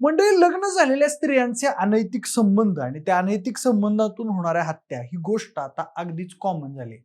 मंडळी लग्न झालेल्या स्त्रियांचे अनैतिक संबंध आणि त्या अनैतिक संबंधातून होणाऱ्या हत्या ही गोष्ट आता अगदीच कॉमन झाली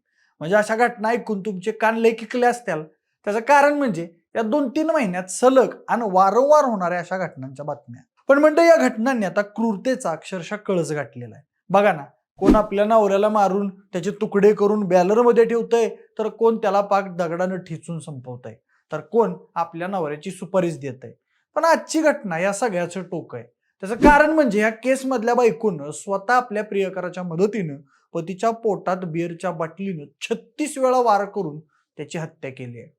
म्हणजे अशा घटना ऐकून तुमचे कान लेखिकले असत्याल असतील. त्याचं कारण म्हणजे या दोन तीन महिन्यात सलग आणि वारंवार होणाऱ्या अशा घटनांच्या बातम्या. पण म्हणजे या घटनांनी आता क्रूरतेचा अक्षरशः कळस गाठलेला आहे. बघा ना कोण आपल्या नवऱ्याला मारून त्याचे तुकडे करून बॅलरमध्ये ठेवतंय तर कोण त्याला पाक दगडानं ठेचून संपवतंय. तर कोण आपल्या नवऱ्याची सुपारीच देत आहे पण आजची घटना या सगळ्याचं टोक आहे. त्याचं कारण म्हणजे या केसमधल्या बायकोनं स्वतः आपल्या प्रियकराच्या मदतीनं पतीच्या पोटात बिअरच्या बाटलीनं छत्तीस वेळा वार करून त्याची हत्या केली आहे.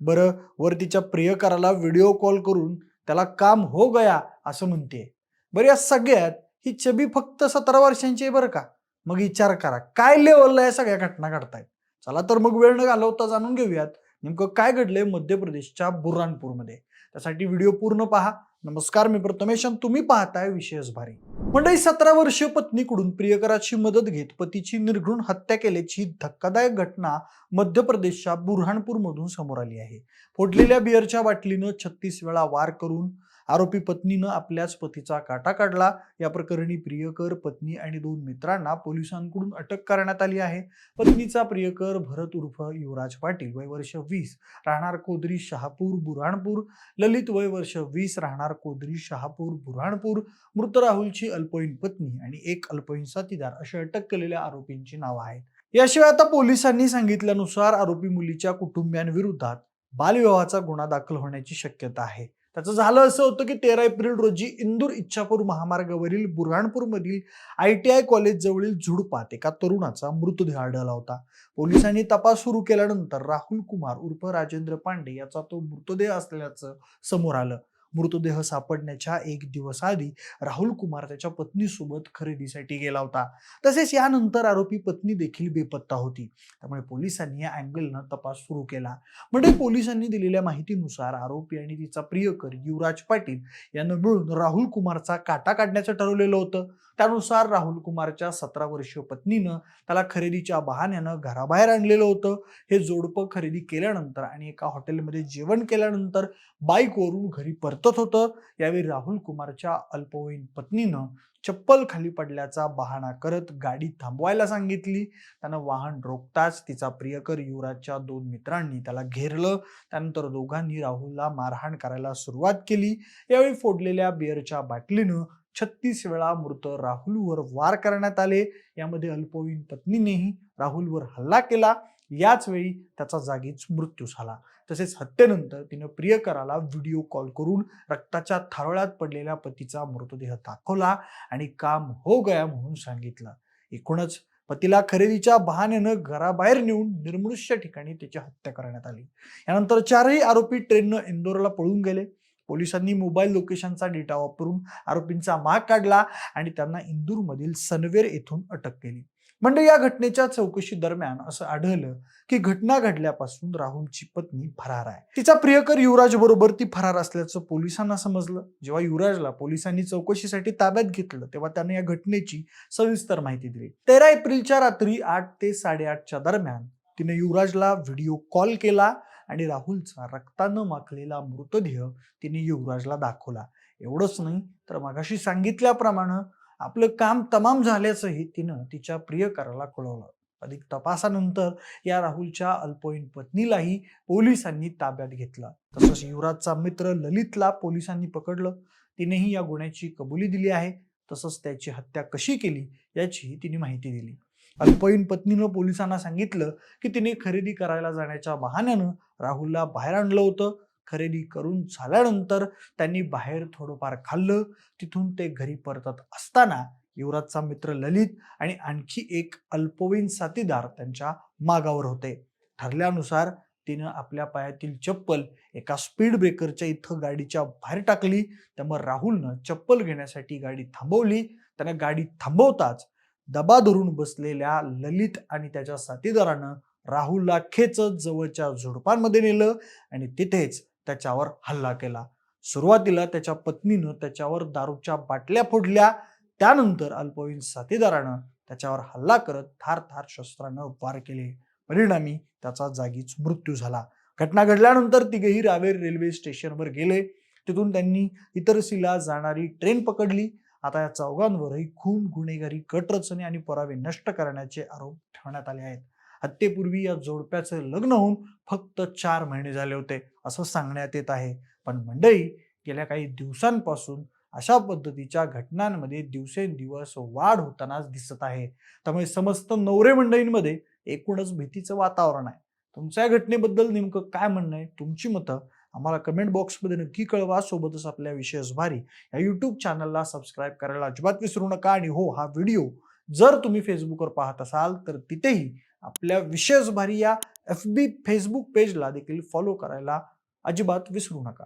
बरं वर तिच्या प्रियकराला व्हिडिओ कॉल करून त्याला काम हो गया असं म्हणते बरं या सगळ्यात ही छबी फक्त सतरा वर्षांची आहे बरं का? मग विचार करा काय लेवलला या सगळ्या घटना घडतायत? चला तर मग वेळ न घालवता जाणून घेऊयात नेमकं काय घडलंय मध्य प्रदेशच्या बुऱ्हाणपूरमध्ये. त्यासाठी व्हिडिओ पूर्ण पहा. नमस्कार मी प्रथमेश तुम्ही पाहताय विशेष भारी. मंडळी सतरा वर्षीय पत्नीकडून प्रियकराची मदत घेत पतीची निर्घृण हत्या केल्याची धक्कादायक घटना मध्य प्रदेशच्या बुरहाणपूर मधून समोर आली आहे. फोडलेल्या बिअरच्या बाटलीनं छत्तीस वेळा वार करून आरोपी पत्नीनं आपल्याच पतीचा काटा काढला. या प्रकरणी प्रियकर पत्नी आणि दोन मित्रांना पोलिसांकडून अटक करण्यात आली आहे. पत्नीचा प्रियकर भरत उर्फ युवराज पाटील वय वर्ष वीस राहणार कोदरी शहापूर बुऱ्हाणपूर. ललित वय वर्ष वीस राहणार कोदरी शहापूर बुऱ्हाणपूर. मृत राहुलची अल्पवयीन पत्नी आणि एक अल्पवयीन साथीदार अशी अटक केलेल्या आरोपींची नावं आहेत. याशिवाय आता पोलिसांनी सांगितल्यानुसार आरोपी मुलीच्या कुटुंबियांविरोधात बालविवाहाचा गुन्हा दाखल होण्याची शक्यता आहे. त्याचं झालं असं होतं की तेरा एप्रिल रोजी इंदूर इच्छापूर महामार्गावरील बुरहाणपूर मधील आय टी आय कॉलेज जवळील झुडपात एका तरुणाचा मृतदेह आढळला होता. पोलिसांनी तपास सुरू केल्यानंतर राहुल कुमार उर्फ राजेंद्र पांडे याचा तो मृतदेह असल्याचं समोर आलं. मृतदेह सापडण्याच्या एक दिवस आधी राहुल कुमार त्याच्या पत्नीसोबत खरेदीसाठी गेला होता. तसेच यानंतर आरोपी पत्नी देखील बेपत्ता होती. त्यामुळे पोलिसांनी या अँगलनं तपास सुरू केला. म्हणजे पोलिसांनी दिलेल्या माहितीनुसार आरोपी आणि तिचा प्रियकर युवराज पाटील यानं मिळून राहुल कुमारचा काटा काढण्याचं ठरवलेलं होतं. त्यानुसार राहुल कुमारच्या सतरा वर्षीय पत्नीनं त्याला खरेदीच्या बहाण्यानं घराबाहेर आणलेलं होतं. हे जोडपं खरेदी केल्यानंतर आणि एका हॉटेलमध्ये जेवण केल्यानंतर बाईकवरून घरी परत सतत होतं. यावेळी राहुल कुमारच्या अल्पवयीन पत्नीनं चप्पल खाली पडल्याचा बहाणा करत गाडी थांबवायला सांगितली. त्यानं वाहन रोखताच तिचा प्रियकर युवराजच्या दोन मित्रांनी त्याला घेरलं. त्यानंतर दोघांनी राहुलला मारहाण करायला सुरुवात केली. यावेळी फोडलेल्या बिअरच्या बाटलीनं छत्तीस वेळा मृत राहुलवर वार करण्यात आले. यामध्ये अल्पवयीन पत्नीनेही राहुलवर हल्ला केला. याच वेळी त्याचा जागीच मृत्यू झाला. तसेच हत्येनंतर तिनं प्रियकराला व्हिडिओ कॉल करून रक्ताच्या थारोळ्यात पडलेल्या पतीचा मृतदेह दाखवला आणि काम हो गया म्हणून सांगितलं. एकूणच पतीला खरेदीच्या बहाण्यानं घराबाहेर नेऊन निर्मनुष्य ठिकाणी त्याची हत्या करण्यात आली. यानंतर चारही आरोपी ट्रेननं इंदोरला पळून गेले. पोलिसांनी मोबाईल लोकेशनचा डेटा वापरून आरोपींचा माग काढला आणि त्यांना इंदूरमधील सनवेर येथून अटक केली. म्हणजे या घटनेच्या चौकशी दरम्यान असं आढळलं की घटना घडल्यापासून राहुलची पत्नी फरार आहे. तिचा प्रियकर युवराज बरोबर ती फरार असल्याचं पोलिसांना समजलं. जेव्हा युवराजला पोलिसांनी चौकशीसाठी ताब्यात घेतलं तेव्हा त्याने या घटनेची सविस्तर माहिती दिली. तेरा एप्रिलच्या रात्री आठ ते साडेआठच्या दरम्यान तिने युवराजला व्हिडिओ कॉल केला आणि राहुलचा रक्तानं माखलेला मृतदेह तिने युवराजला दाखवला. एवढंच नाही तर मगाशी सांगितल्याप्रमाणे आपलं काम तमाम झाल्याचंही तिनं तिच्या प्रियकराला कळवलं. अधिक तपासानंतर या राहुलच्या अल्पवयीन पत्नीलाही पोलिसांनी ताब्यात घेतलं. तसंच युवराजचा मित्र ललितला पोलिसांनी पकडलं. तिनेही या गुन्ह्याची कबुली दिली आहे. तसंच त्याची हत्या कशी केली याचीही तिने माहिती दिली. अल्पवयीन पत्नीनं पोलिसांना सांगितलं की तिने खरेदी करायला जाण्याच्या बहाण्यानं राहुलला बाहेर आणलं होतं. खरेदी करून झाल्यानंतर त्यांनी बाहेर थोडंफार खाल्लं. तिथून ते घरी परतत असताना युवराजचा मित्र ललित आणि आणखी एक अल्पवयीन साथीदार त्यांच्या मागावर होते. ठरल्यानुसार तिनं आपल्या पायातील चप्पल एका स्पीड ब्रेकरच्या इथं गाडीच्या बाहेर टाकली. त्यामुळे राहुलनं चप्पल घेण्यासाठी गाडी थांबवली. त्यानं गाडी थांबवताच दबा धरून बसलेल्या ललित आणि त्याच्या साथीदारानं राहुलला खेचत जवळच्या झुडपांमध्ये नेलं आणि तिथेच त्याच्यावर हल्ला केला. सुरुवातीला त्याच्या पत्नीनं त्याच्यावर दारूच्या बाटल्या फोडल्या. त्यानंतर अल्पवयीन साथीदारानं त्याच्यावर हल्ला करत थार थार शस्त्रानं वार केले. परिणामी त्याचा जागीच मृत्यू झाला. घटना घडल्यानंतर तिघेही रावेर रेल्वे स्टेशनवर गेले. तिथून त्यांनी इतरसीला जाणारी ट्रेन पकडली. आता या चौघांवरही खून गुन्हेगारी कटरचने आणि पुरावे नष्ट करण्याचे आरोप ठेवण्यात आले आहेत. हत्येपूर्वी या जोडप्याचं लग्न होऊन फक्त चार महिने झाले होते असं सांगण्यात येत आहे. पण मंडळी गेल्या काही दिवसांपासून अशा पद्धतीच्या घटनांमध्ये दिवसेंदिवस वाढ होतानाच दिसत आहे. त्यामुळे समस्त नवरे मंडळींमध्ये एकूणच भीतीचं वातावरण आहे. तुमच्या या घटनेबद्दल नेमकं काय म्हणणं आहे? तुमची मतं आम्हाला कमेंट बॉक्समध्ये नक्की कळवा. सोबतच आपल्या विशेष भारी या यूट्यूब चॅनलला सबस्क्राईब करायला अजिबात विसरू नका. आणि हो हा व्हिडिओ जर तुम्ही फेसबुकवर पाहत असाल तर तिथेही आपल्या विशेष भारी या एफ बी फेसबुक पेजला देखील फॉलो करायला अजिबात विसरू नका.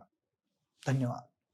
धन्यवाद.